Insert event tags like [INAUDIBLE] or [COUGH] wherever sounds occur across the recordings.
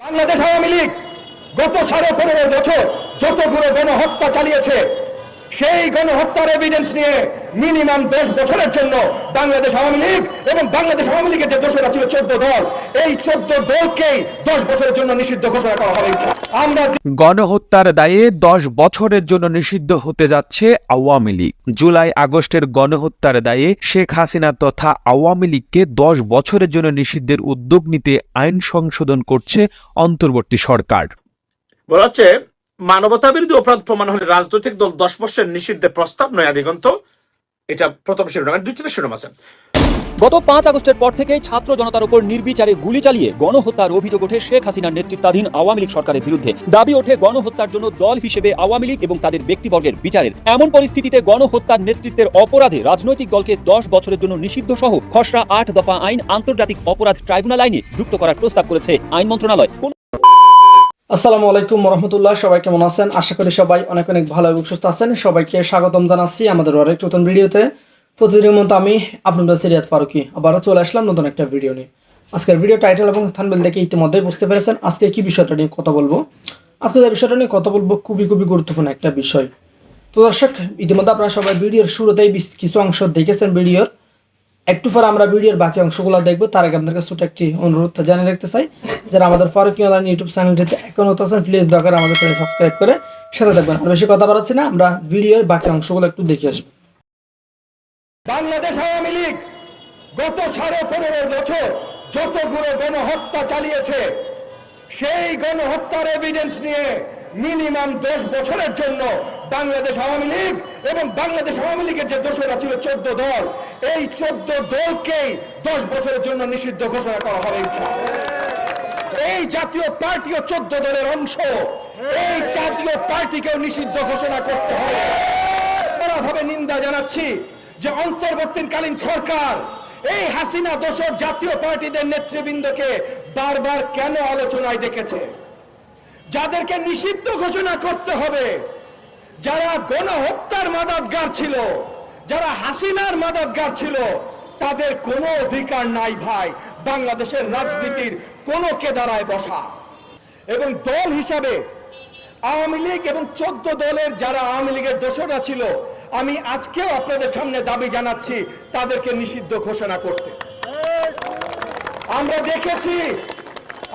বাংলাদেশ আওয়ামী লীগ গত সাড়ে পনেরো বছর যতগুলো গণহত্যা চালিয়েছে সেই গণহত্যার এভিডেন্স নিয়ে মিনিমাম দশ বছরের জন্য বাংলাদেশ আওয়ামী লীগ এবং বাংলাদেশ আওয়ামী লীগের যে দোষরা ছিল চোদ্দ দল এই চোদ্দ দলকেই দশ বছরের জন্য নিষিদ্ধ ঘোষণা করা হবে আমরা গণহত্যার দায়ে দশ বছরের জন্য নিষিদ্ধ হতে যাচ্ছে আওয়ামী লীগ। জুলাই আগস্টের গণহত্যার দায়ে শেখ হাসিনা তথা আওয়ামী লীগকে দশ বছরের জন্য নিষিদ্ধের উদ্যোগ নিতে আইন সংশোধন করছে অন্তর্বর্তী সরকার। বলা হচ্ছে মানবতা বিরোধী অপরাধ প্রমাণ হলে রাজনৈতিক দল দশ বছরের নিষিদ্ধের প্রস্তাব নয়া দিগন্ত এটা প্রথম শিরোনাম তিনটা শিরোনাম আছে। গত পাঁচ আগস্টের পর থেকেই ছাত্র জনতার উপর নির্বিচারে গুলি চালিয়ে গণহত্যার অভিযোগ ওঠে শেখ হাসিনার নেতৃত্বাধীন আওয়ামী লীগ সরকারের বিরুদ্ধে। দাবি ওঠে গণহত্যার জন্য দল হিসেবে আওয়ামী লীগ এবং তাদের ব্যক্তিবর্গের বিচারের। এমন পরিস্থিতিতে গণহত্যার নেতৃত্বের অপরাধে রাজনৈতিক দলকে দশ বছরের জন্য নিষিদ্ধ সহ খসড়া আট দফা আইন আন্তর্জাতিক অপরাধ ট্রাইব্যুনাল আইনে যুক্ত করার প্রস্তাব করেছে আইন মন্ত্রণালয়। কোন আসসালামু আলাইকুম রহমতুল্লাহ সবাই কেমন আছেন? আশা করি সবাই অনেক অনেক ভালো এবং সুস্থ আছেন। সবাইকে স্বাগতম জানাচ্ছি আমাদের আরেক নতুন ভিডিওতে। প্রতিদিনের মতো আমি আপনাদের সিরিয়াত ফারুকি আবারও চলে আসলাম নতুন একটা ভিডিও নিয়ে। আজকের ভিডিও টাইটেল এবং থানবেল দেখে ইতিমধ্যেই বুঝতে পেরেছেন আজকে কি বিষয়টা নিয়ে কথা বলব। আজকে যে বিষয়টা নিয়ে কথা বলব খুবই খুবই গুরুত্বপূর্ণ একটা বিষয়। তো দর্শক, ইতিমধ্যে আপনারা সবাই ভিডিওর শুরুতেই কিছু অংশ দেখেছেন ভিডিওর। একটু পর আমরা ভিডিওর বাকি অংশগুলো দেখব। তার আগে আপনাদের কাছে ছোট একটি অনুরোধ জানিয়ে রাখতে চাই, যারা আমাদের ফারুকি অনলাইন ইউটিউব চ্যানেলটিতে এখন হতে আছেন প্লিজ দরকার আমাদের চ্যানেল সাবস্ক্রাইব করে সাথে থাকবেন। আর বেশি কথা বাড়াচ্ছি না, আমরা ভিডিওর বাকি অংশগুলো একটু দেখে আসব। বাংলাদেশ আওয়ামী লীগ গত সাড়ে পনেরো বছর যতগুলো গণহত্যা চালিয়েছে সেই গণহত্যার এভিডেন্স নিয়ে মিনিমাম দশ বছরের জন্য বাংলাদেশ আওয়ামী লীগ এবং বাংলাদেশ আওয়ামী লীগের যে দোষরা ছিল চোদ্দ দল, এই চোদ্দ দলকেই দশ বছরের জন্য নিষিদ্ধ ঘোষণা করা হবে এই জাতীয় পার্টিও চোদ্দ দলের অংশ, এই জাতীয় পার্টিকেও নিষিদ্ধ ঘোষণা করতে হবে। ভাবে নিন্দা জানাচ্ছি যে অন্তর্বর্তীকালীন সরকার এই হাসিনা দোষর জাতীয় পার্টিদের নেতৃবৃন্দকে বারবার কেন আলোচনায় ডেকেছে? যাদেরকে নিষিদ্ধ ঘোষণা করতে হবে, যারা গণহত্যার মাদাতগার ছিল, যারা হাসিনার মাদাতগার ছিল, তাদের কোনো অধিকার নাই ভাই। বাংলাদেশের রাজনীতির কোনো কেদারায় বসা। এবং দল হিসাবে আওয়ামী লীগ এবং চোদ্দ দলের যারা আওয়ামী লীগের দোষরা ছিল, আমি আজকেও আপনাদের সামনে দাবি জানাচ্ছি, তাদেরকে নিষিদ্ধ ঘোষণা করতে। আমরা দেখেছি,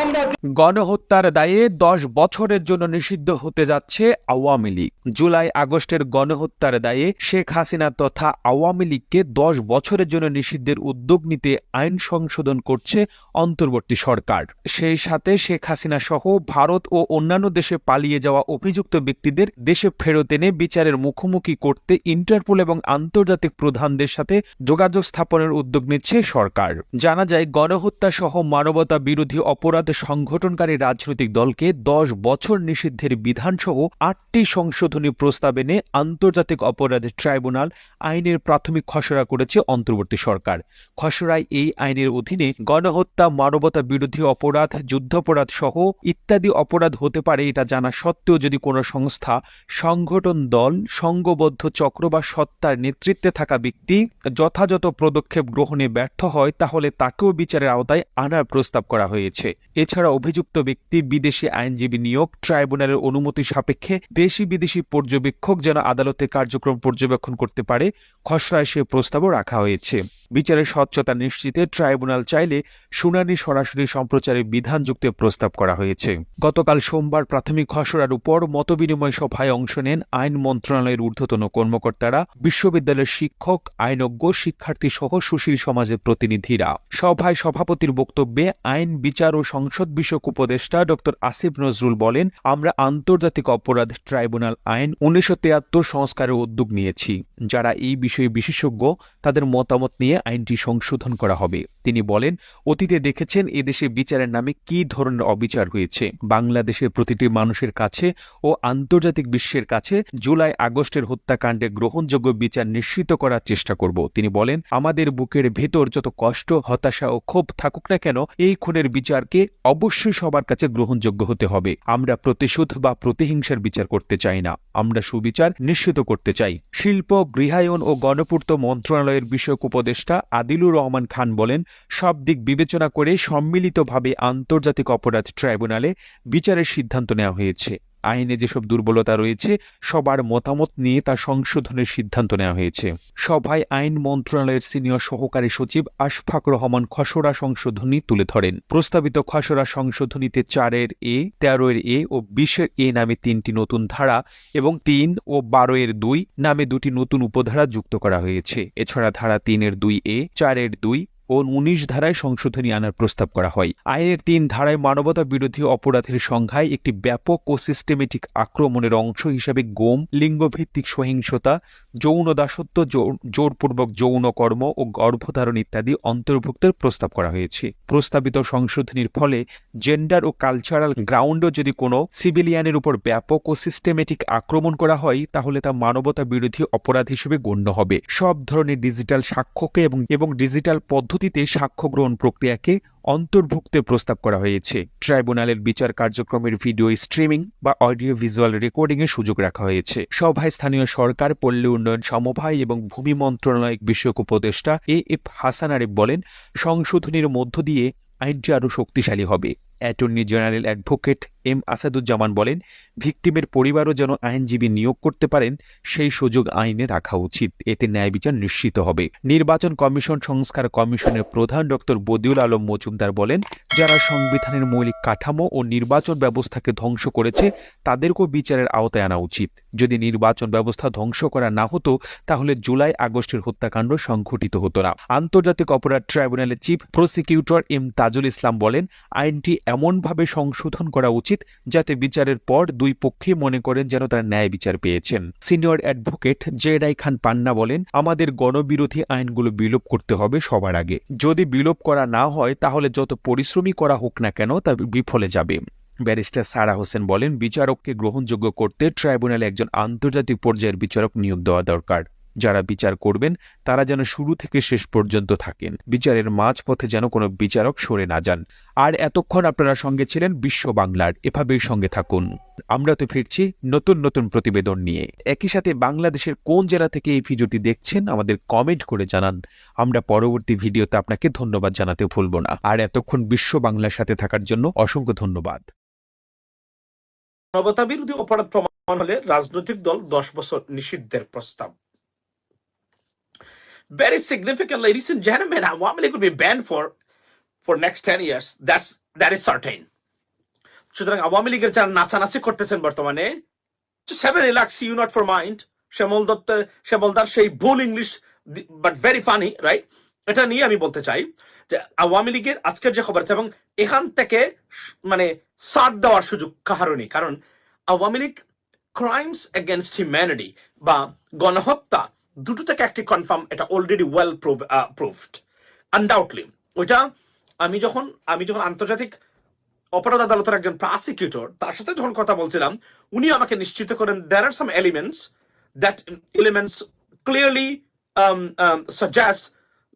আমরা গণহত্যার দায়ে দশ বছরের জন্য নিষিদ্ধ হতে যাচ্ছে আওয়ামী লীগ। জুলাই আগস্টের গণহত্যার দায়ে শেখ হাসিনা তথা আওয়ামী লীগকে দশ বছরের জন্য নিষিদ্ধের উদ্যোগ নিতে আইন সংশোধন করছে অন্তর্বর্তী সরকার। সেই সাথে শেখ হাসিনা সহ ভারত ও অন্যান্য দেশে পালিয়ে যাওয়া অভিযুক্ত ব্যক্তিদের দেশে ফেরত এনে বিচারের মুখোমুখি করতে ইন্টারপোল এবং আন্তর্জাতিক প্রধানদের সাথে যোগাযোগ স্থাপনের উদ্যোগ নিচ্ছে সরকার। জানা যায়, গণহত্যা সহ মানবতা বিরোধী অপরাধ সংগঠনকারী রাজনৈতিক দলকে দশ বছর নিষিদ্ধের বিধানসহ আটটি সংশোধনী প্রস্তাব এনে আন্তর্জাতিক অপরাধ ট্রাইব্যুনাল আইনের প্রাথমিক খসড়া করেছে অন্তর্বর্তী সরকার। খসড়ায় এই আইনের অধীনে গণহত্যা, মানবতা বিরোধী অপরাধ, যুদ্ধাপরাধ সহ ইত্যাদি অপরাধ হতে পারে এটা জানা সত্ত্বেও যদি কোনো সংস্থা, সংগঠন, দল, সংঘবদ্ধ চক্র বা সত্তার নেতৃত্বে থাকা ব্যক্তি যথাযথ পদক্ষেপ গ্রহণে ব্যর্থ হয়, তাহলে তাকেও বিচারের আওতায় আনার প্রস্তাব করা হয়েছে। এছাড়া অভিযুক্ত ব্যক্তি বিদেশি আইনজীবী নিয়োগ, ট্রাইব্যুনালের অনুমতি সাপেক্ষে দেশি বিদেশি পর্যবেক্ষক যেন আদালতে কার্যক্রম পর্যবেক্ষণ করতে পারে, খসড়ায় সে প্রস্তাবও রাখা হয়েছে। বিচারের স্বচ্ছতা নিশ্চিতে ট্রাইব্যুনাল চাইলে শুনানি সরাসরি সম্প্রচারের বিধান যুক্তে প্রস্তাব করা হয়েছে। গতকাল সোমবার প্রাথমিক খসড়ার উপর মতবিনিময় সভায় অংশ নেন আইন মন্ত্রণালয়ের ঊর্ধ্বতন কর্মকর্তারা, বিশ্ববিদ্যালয়ের শিক্ষক, আইনজ্ঞ শিক্ষার্থী সহ সুশীল সমাজের প্রতিনিধিরা। সভায় সভাপতির বক্তব্যে আইন, বিচার ও সংসদ বিষয়ক উপদেষ্টা ড আসিফ নজরুল বলেন, আমরা আন্তর্জাতিক অপরাধ ট্রাইব্যুনাল আইন উনিশশো তিয়াত্তর সংস্কারের উদ্যোগ নিয়েছি, যারা এই বিষয়ে বিশেষজ্ঞ তাদের মতামত নিয়ে আইনটি সংশোধন করা হবে। তিনি বলেন, অতীতে দেখেছেন এদেশে বিচারের নামে কি ধরনের অবিচার হয়েছে। বাংলাদেশের প্রতিটি মানুষের কাছে ও আন্তর্জাতিক বিশ্বের কাছে জুলাই আগস্টের হত্যাকাণ্ডে গ্রহণযোগ্য বিচার নিশ্চিত করার চেষ্টা করব। তিনি বলেন, আমাদের বুকের ভেতর যত কষ্ট, হতাশা ও ক্ষোভ থাকুক না কেন, এই খুনের বিচারকে অবশ্যই সবার কাছে গ্রহণযোগ্য হতে হবে। আমরা প্রতিশোধ বা প্রতিহিংসার বিচার করতে চাই না। আমরা সুবিচার নিশ্চিত করতে চাই। শিল্প, গৃহায়ন ও গণপূর্ত মন্ত্রণালয়ের বিষয়ক উপদেষ্টা আদিলুর রহমান খান বলেন সব দিক বিবেচনা করে সম্মিলিতভাবে আন্তর্জাতিক অপরাধ ট্রাইব্যুনালে বিচারের সিদ্ধান্ত নেওয়া হয়েছে। আইনে যেসব দুর্বলতা রয়েছে, সবার মতামত নিয়ে তা সংশোধনের সিদ্ধান্ত নেওয়া হয়েছে। সভায় আইন মন্ত্রণালয়ের সিনিয়র সহকারী সচিব আশফাক রহমান খসড়া সংশোধনী তুলে ধরেন। প্রস্তাবিত খসড়া সংশোধনীতে চারের এ, তেরোর এ ও বিশের এ নামে তিনটি নতুন ধারা এবং তিন ও বারো এর দুই নামে দুটি নতুন উপধারা যুক্ত করা হয়েছে। এছাড়া ধারা তিনের দুই এ, চারের দুই ও উনিশ ধারায় সংশোধনী আনার প্রস্তাব করা হয়। আইনের তিন ধারায় মানবতা বিরোধী অপরাধের সংখ্যায় একটি ব্যাপক ও সিস্টেমেটিক আক্রমণের অংশ হিসাবে গোম, লিঙ্গভিত্তিক সহিংসতা, যৌন দাসত্ব জোরপূর্বক যৌন কর্ম ও গর্ভধারণ ইত্যাদি অন্তর্ভুক্তের প্রস্তাব করা হয়েছে। প্রস্তাবিত সংশোধনীর ফলে জেন্ডার ও কালচারাল গ্রাউন্ডও যদি কোনো সিভিলিয়ানের উপর ব্যাপক ও সিস্টেমেটিক আক্রমণ করা হয়, তাহলে তা মানবতা বিরোধী অপরাধ হিসেবে গণ্য হবে। সব ধরনের ডিজিটাল সাক্ষ্যকে এবং এবং ডিজিটাল পদ্ধতিতে সাক্ষ্য গ্রহণ প্রক্রিয়াকে অন্তর্ভুক্তের প্রস্তাব করা হয়েছে। ট্রাইব্যুনালের বিচার কার্যক্রমের ভিডিও স্ট্রিমিং বা অডিও ভিজুয়াল রেকর্ডিংয়ের সুযোগ রাখা হয়েছে। সভায় স্থানীয় সরকার, পল্লী উন্নয়ন সমবায় এবং ভূমি মন্ত্রণালয় বিষয়ক উপদেষ্টা এ এফ হাসান আরেফ বলেন, সংশোধনীর মধ্য দিয়ে আইনটি আরও শক্তিশালী হবে। Attorney general advocate M Asaduzzaman বলেন, ভিকটিমের পরিবারও যেন আইনজীবী নিয়োগ করতে পারেন, সেই সুযোগ আইনে রাখা উচিত। এতে ন্যায় বিচার নিশ্চিত হবে। নির্বাচন কমিশন সংস্কার কমিশনের প্রধান ডক্টর বদিউল আলম মজুমদার বলেন, যারা সংবিধানের মৌলিক কাঠামো ও নির্বাচন ব্যবস্থাকে ধ্বংস করেছে, তাদেরকেও বিচারের আওতায় আনা উচিত। যদি নির্বাচন ব্যবস্থা ধ্বংস করা না হতো, তাহলে জুলাই আগস্টের হত্যাকাণ্ড সংঘটিত হতো না। আন্তর্জাতিক অপরাধ ট্রাইব্যুনালের chief prosecutor M Tajul Islam বলেন, আইনটি এমনভাবে সংশোধন করা উচিত যাতে বিচারের পর দুই পক্ষে মনে করেন যেন তারা ন্যায় বিচার পেয়েছেন। সিনিয়র অ্যাডভোকেট জেরাই খান পান্না বলেন, আমাদের গণবিরোধী আইনগুলো বিলোপ করতে হবে সবার আগে। যদি বিলোপ করা না হয়, তাহলে যত পরিশ্রমী করা হোক না কেন তা বিফলে যাবে। ব্যারিস্টার সারা হোসেন বলেন, বিচারককে গ্রহণযোগ্য করতে ট্রাইব্যুনালে একজন আন্তর্জাতিক পর্যায়ের বিচারক নিয়োগ দেওয়া দরকার। যারা বিচার করবেন, তারা যেন শুরু থেকে শেষ পর্যন্ত থাকেন। বিচারের মাঝপথে যেন কোনো বিচারক সরে না যান। আর এতক্ষণ আপনারা সঙ্গে ছিলেন বিশ্ব বাংলার। এভাবেই সঙ্গে থাকুন। আমরা তো ফিরছি নতুন নতুন প্রতিবেদন নিয়ে। একই সাথে বাংলাদেশের কোন জেলা থেকে এই ভিডিওটি দেখছেন, আমাদের কমেন্ট করে জানান। আমরা পরবর্তী ভিডিওতে আপনাকে ধন্যবাদ জানাতে ভুলব না। আর এতক্ষণ বিশ্ব বাংলার সাথে থাকার জন্য অসংখ্য ধন্যবাদ। মানবতা বিরোধী অপরাধ প্রমাণ হলে রাজনৈতিক দল দশ বছর নিষিদ্ধের প্রস্তাব। Very significant, ladies and gentlemen Awami League will be banned for for next 10 years. That's, that is certain. সুতরাং আওয়ামী লীগের যারা নাচানাচি করতেছেন বর্তমানে, just have a relax you not for mind. Shyamal দত্তের শ্যামলদার সেই ভুল English but very funny right এটা নিয়ে আমি বলতে চাই যে আওয়ামী লীগের আজকের যে খবর আছে এবং এখান থেকে মানে সাথ দেওয়ার সুযোগ কাহারও নেই। কারণ Awami League crimes against humanity বা গণহত্যা দুটো থেকে একটি কনফার্ম এটা অলরেডি ওয়েল প্রুভড আনডাউটলি ওইটা আমি যখন আমি যখন আন্তর্জাতিক অপরাধ আদালতের একজন প্রসিকিউটর তার সাথে যখন কথা বলছিলাম, উনি আমাকে নিশ্চিত করেন there are some elements that elements clearly suggest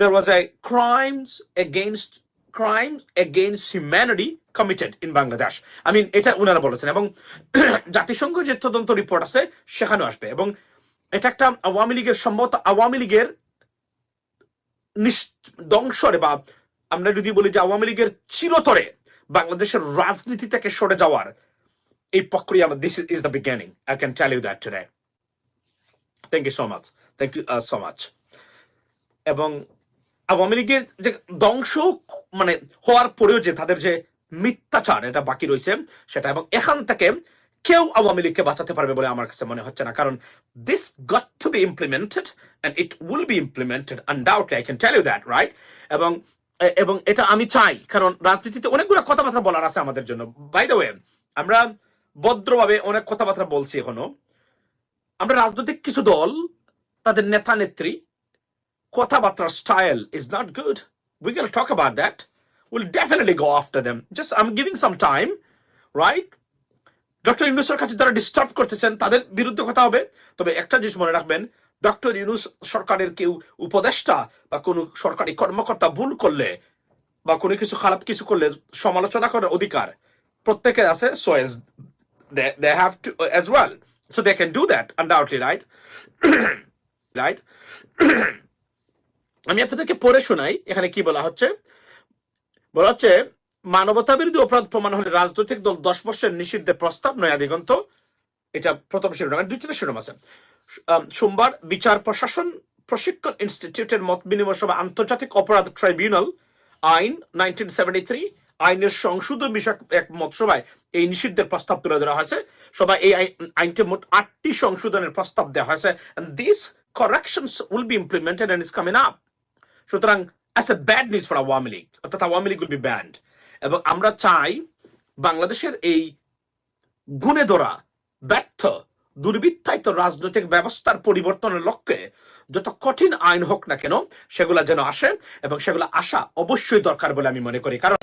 there was a crimes against crimes against humanity committed in Bangladesh. I mean, এটা ওনারা বলেছেন এবং [CLEARS THROAT] জাতিসংঘ যে তদন্ত রিপোর্ট আছে, সেখানেও আসবে এবং এটা একটা আওয়ামী লীগের সম্ভবত আওয়ামী লীগের ধ্বংসরে বা আমরা যদি বলি যে আওয়ামী লীগের চিরতরে বাংলাদেশের রাজনীতি থেকে সরে যাওয়ার এই প্রক্রিয়া this is the beginning I can tell you that today thank you so much thank you so much এবং আওয়ামী লীগের যে ধ্বংস মানে হওয়ার পরেও যে তাদের যে মিথ্যাচার এটা বাকি রয়েছে, সেটা এবং এখান থেকে কেউ আওয়ামী লীগকে বাঁচাতে পারবে বলে আমার কাছে মনে হচ্ছে না কারণ this got to be implemented and it will be implemented undoubtedly I can tell you that right এবং এ- এবং এটা আমি চাই কারণ রাজনীতিতে অনেকগুলো কথাবার্তা বলার আছে আমাদের জন্য বাই দ্য ওয়ে আমরা ভদ্রভাবে অনেক কথাবার্তা বলছি এখনও আমরা রাজনৈতিক কিছু দল তাদের নেতা নেত্রী কথাবার্তার style is not good. We're going to talk about that. We'll definitely go after them. Just I'm giving some time, right? Doctor ইউনুসের কাছে যারা ডিস্টার্ব করতেছেন, তাদের বিরুদ্ধে কথা হবে। তবে একটা জিনিস মনে রাখবেন, ডক্টর ইউনুস সরকারের কেউ উপদেষ্টা বা কোনো সরকারি কর্মকর্তা ভুল করলে বা কোনো কিছু খারাপ কিছু করলে সমালোচনা করার অধিকার প্রত্যেকের আছে so as they have to, as well. So they can do that, undoubtedly, right? [COUGHS] Right? [COUGHS] আমি আপনাদেরকে পড়ে শোনাই, এখানে কি বলা হচ্ছে? বলা হচ্ছে মানবতা বিরোধী অপরাধ প্রমাণ হলে রাজনৈতিক দল দশ বছরের নিষিদ্ধের প্রস্তাব নয়া দিগন্ত এটা প্রথম শিরোনাম। তিনটা শিরোনাম আছে। সোমবার বিচার প্রশাসন প্রশিক্ষণ ইনস্টিটিউটের মত বিনিময় সভা আন্তর্জাতিক অপরাধ ট্রাইব্যুনাল আইন আইনের সংশোধন বিষয়ক এক মত সভায় এই নিষিদ্ধের প্রস্তাব তুলে ধরা হয়েছে। সবাই এই আইনটি মোট আটটি সংশোধনের প্রস্তাব দেওয়া হয়েছে। This corrections will be implemented and is coming up. সুতরাং as a bad news for Awami League অর্থাৎ Awami League will be banned এবং আমরা চাই বাংলাদেশের এই গুণে ধরা, ব্যর্থ, দুর্বৃত্তায়িত রাজনৈতিক ব্যবস্থার পরিবর্তনের লক্ষ্যে যত কঠিন আইন হোক না কেন, সেগুলা যেন আসে এবং সেগুলো আসা অবশ্যই দরকার বলে আমি মনে করি। কারণ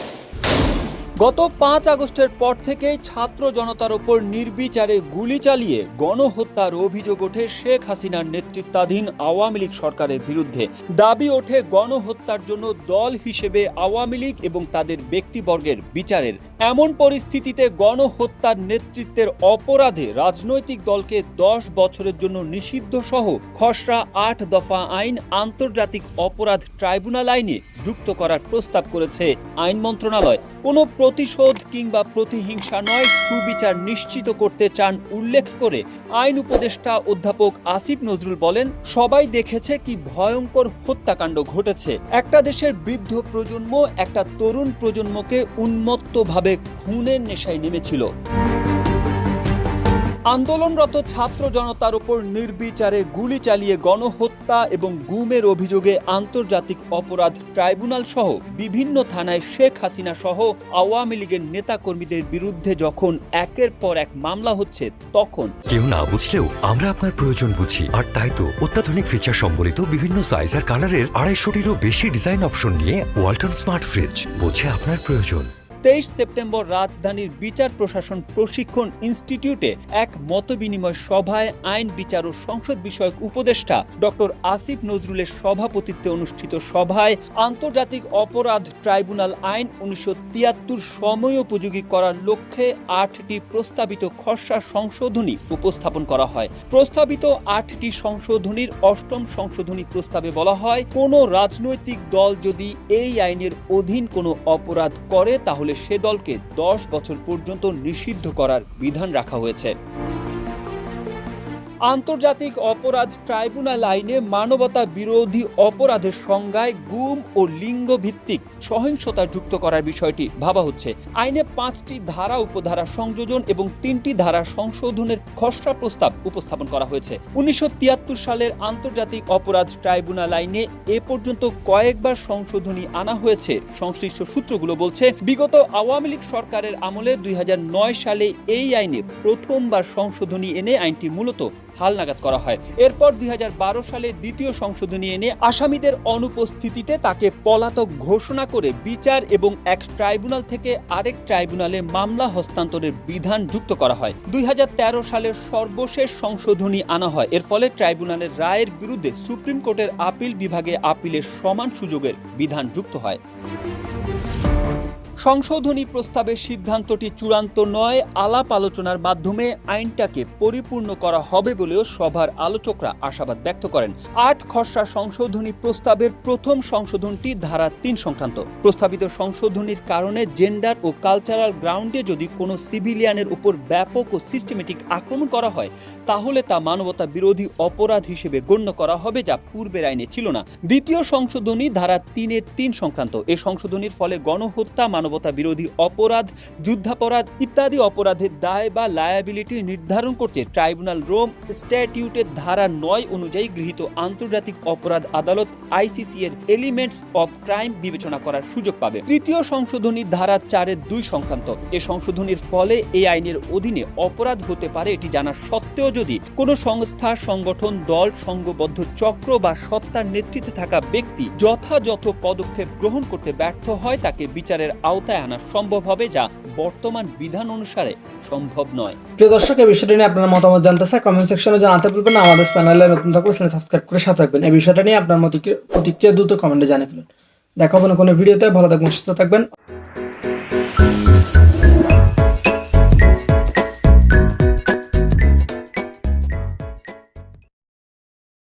গত পাঁচ আগস্টের পর থেকেই ছাত্র জনতার উপর নির্বিচারে গুলি চালিয়ে গণহত্যার অভিযোগ ওঠে শেখ হাসিনার নেতৃত্বাধীন আওয়ামী লীগ সরকারের বিরুদ্ধে। দাবি ওঠে গণহত্যার জন্য দল হিসেবে আওয়ামী লীগ এবং তাদের ব্যক্তিবর্গের বিচারের। এমন পরিস্থিতিতে গণহত্যার নেতৃত্বের অপরাধে রাজনৈতিক দলকে দশ বছরের জন্য নিষিদ্ধ সহ খসড়া আট দফা আইন আন্তর্জাতিক অপরাধ ট্রাইব্যুনাল আইনে যুক্ত করার প্রস্তাব করেছে আইন মন্ত্রণালয়। কোনো প্রতিশোধ কিংবা প্রতিহিংসা নয়, সুবিচার নিশ্চিত করতে চান উল্লেখ করে আইন উপদেষ্টা অধ্যাপক আসিফ নজরুল বলেন, সবাই দেখেছে কি ভয়ঙ্কর হত্যাকাণ্ড ঘটেছে। একটা দেশের বৃদ্ধ প্রজন্ম একটা তরুণ প্রজন্মকে উন্মত্তভাবে খুনের নেশায় নেমেছিল। আন্দোলনরত ছাত্র জনতার উপর নির্বিচারে গুলি চালিয়ে গণহত্যা এবং গুমের অভিযোগে আন্তর্জাতিক অপরাধ ট্রাইব্যুনাল সহ বিভিন্ন থানায় শেখ হাসিনা সহ আওয়ামী লীগের নেতাকর্মীদের বিরুদ্ধে যখন একের পর এক মামলা হচ্ছে তখন কেউ না বুঝলেও আমরা আপনার প্রয়োজন বুঝি। আর তাই তো অত্যাধুনিক ফিচার সম্বলিত বিভিন্ন সাইজ আর কালারের আড়াইশোটিরও বেশি ডিজাইন অপশন নিয়ে ওয়ালটন স্মার্ট ফ্রিজ বোঝে আপনার প্রয়োজন। তেইশ সেপ্টেম্বর রাজধানীর বিচার প্রশাসন প্রশিক্ষণ ইনস্টিটিউটে এক মতবিনিময় সভায় আইন, বিচার ও সংসদ বিষয়ক উপদেষ্টা ডক্টর আসিফ নজরুলের সভাপতিত্বে অনুষ্ঠিত সভায় আন্তর্জাতিক অপরাধ ট্রাইব্যুনাল আইন উনিশশো তিয়াত্তর সময়োপযোগী করার লক্ষ্যে আটটি প্রস্তাবিত খসড়া সংশোধনী উপস্থাপন করা হয়। প্রস্তাবিত আটটি সংশোধনীর অষ্টম সংশোধনী প্রস্তাবে বলা হয়, কোনো রাজনৈতিক দল যদি এই আইনের অধীন কোনো অপরাধ করে, তাহলে সে দলকে দশ বছর পর্যন্ত নিষিদ্ধ করার বিধান রাখা হয়েছে। আন্তর্জাতিক অপরাধ ট্রাইব্যুনাল আইনে মানবতা বিরোধী অপরাধের সংজ্ঞায় গুম ও লিঙ্গ ভিত্তিক সহিংসতা যুক্ত করার বিষয়টি ভাবা হচ্ছে। আইনে পাঁচটি ধারা, উপধারা সংযোজন এবং তিনটি ধারা সংশোধনের খসড়া প্রস্তাব উপস্থাপন করা হয়েছে। উনিশশো তিয়াত্তর সালের আন্তর্জাতিক অপরাধ ট্রাইব্যুনাল আইনে এ পর্যন্ত কয়েকবার সংশোধনী আনা হয়েছে। সংশ্লিষ্ট সূত্রগুলো বলছে, বিগত আওয়ামী লীগ সরকারের আমলে দুই হাজার নয় সালে এই আইনে প্রথমবার সংশোধনী এনে আইনটি মূলত হালনাগাদ করা হয়। এরপর দুই হাজার বারো সালে দ্বিতীয় সংশোধনী এনে আসামিদের অনুপস্থিতিতে তাকে পলাতক ঘোষণা করে বিচার এবং এক ট্রাইব্যুনাল থেকে আরেক ট্রাইব্যুনালে মামলা হস্তান্তরের বিধান যুক্ত করা হয়। দুই সালের সর্বশেষ সংশোধনী আনা হয়। এর ফলে ট্রাইব্যুনালের রায়ের বিরুদ্ধে সুপ্রিম কোর্টের আপিল বিভাগে আপিলের সমান সুযোগের বিধান যুক্ত হয়। সংশোধনী প্রস্তাবের সিদ্ধান্তটি চূড়ান্ত নয়, আলাপ আলোচনার মাধ্যমে আইনটাকে পরিপূর্ণ করা হবে বলেও সভার আলোচকরা আশাবাদ ব্যক্ত করেন। আট খসড়া সংশোধনী প্রস্তাবের প্রথম সংশোধনটি ধারা তিন সংক্রান্ত। প্রস্তাবিত সংশোধনীর কারণে জেন্ডার ও কালচারাল গ্রাউন্ডে যদি কোনো সিভিলিয়ানের উপর ব্যাপক ও সিস্টেমেটিক আক্রমণ করা হয়, তাহলে তা মানবতা বিরোধী অপরাধ হিসেবে গণ্য করা হবে যা পূর্বের আইনে ছিল না। দ্বিতীয় সংশোধনী ধারা তিনের তিন সংক্রান্ত। এই সংশোধনীর ফলে গণহত্যা মানবতা বিরোধী অপরাধ, যুদ্ধাপরাধ ইত্যাদি অপরাধের দায় বা লায়াবিলিটি নির্ধারণ করতে ট্রাইব্যুনাল রোম স্ট্যাটিউটের ধারা নয় অনুযায়ী গৃহীত আন্তর্জাতিক অপরাধ আদালত আইসিসি এর এলিমেন্টস অফ ক্রাইম বিবেচনা করার সুযোগ পাবে। তৃতীয় সংশোধনী ধারা চারের দুই সংক্রান্ত। এ সংশোধনীর ফলে এই আইনের অধীনে অপরাধ হতে পারে এটি জানা সত্ত্বেও যদি কোনো সংস্থা, সংগঠন, দল, সংঘবদ্ধ চক্র বা সত্তার নেতৃত্বে থাকা ব্যক্তি যথাযথ পদক্ষেপ গ্রহণ করতে ব্যর্থ হয়, তাকে বিচারের আওতায় আনা সম্ভব হবে যা বর্তমান বিধান অনুসারে সম্ভব নয়। প্রিয় দর্শক এই বিষয়টা নিয়ে আপনার মতামত জানতে চাই কমেন্ট সেকশনে জানাতে বলবেন আমাদের চ্যানেলে নতুন থাকলে চ্যানেল সাবস্ক্রাইব করে সাথে থাকবেন। এই বিষয়টা নিয়ে আপনার মত প্রতিক্রিয়া দ্রুত কমেন্টে জানিয়ে ফেলুন। দেখা হবে কোনো ভিডিওতে। ভালো থাকবেন, সুস্থ থাকবেন।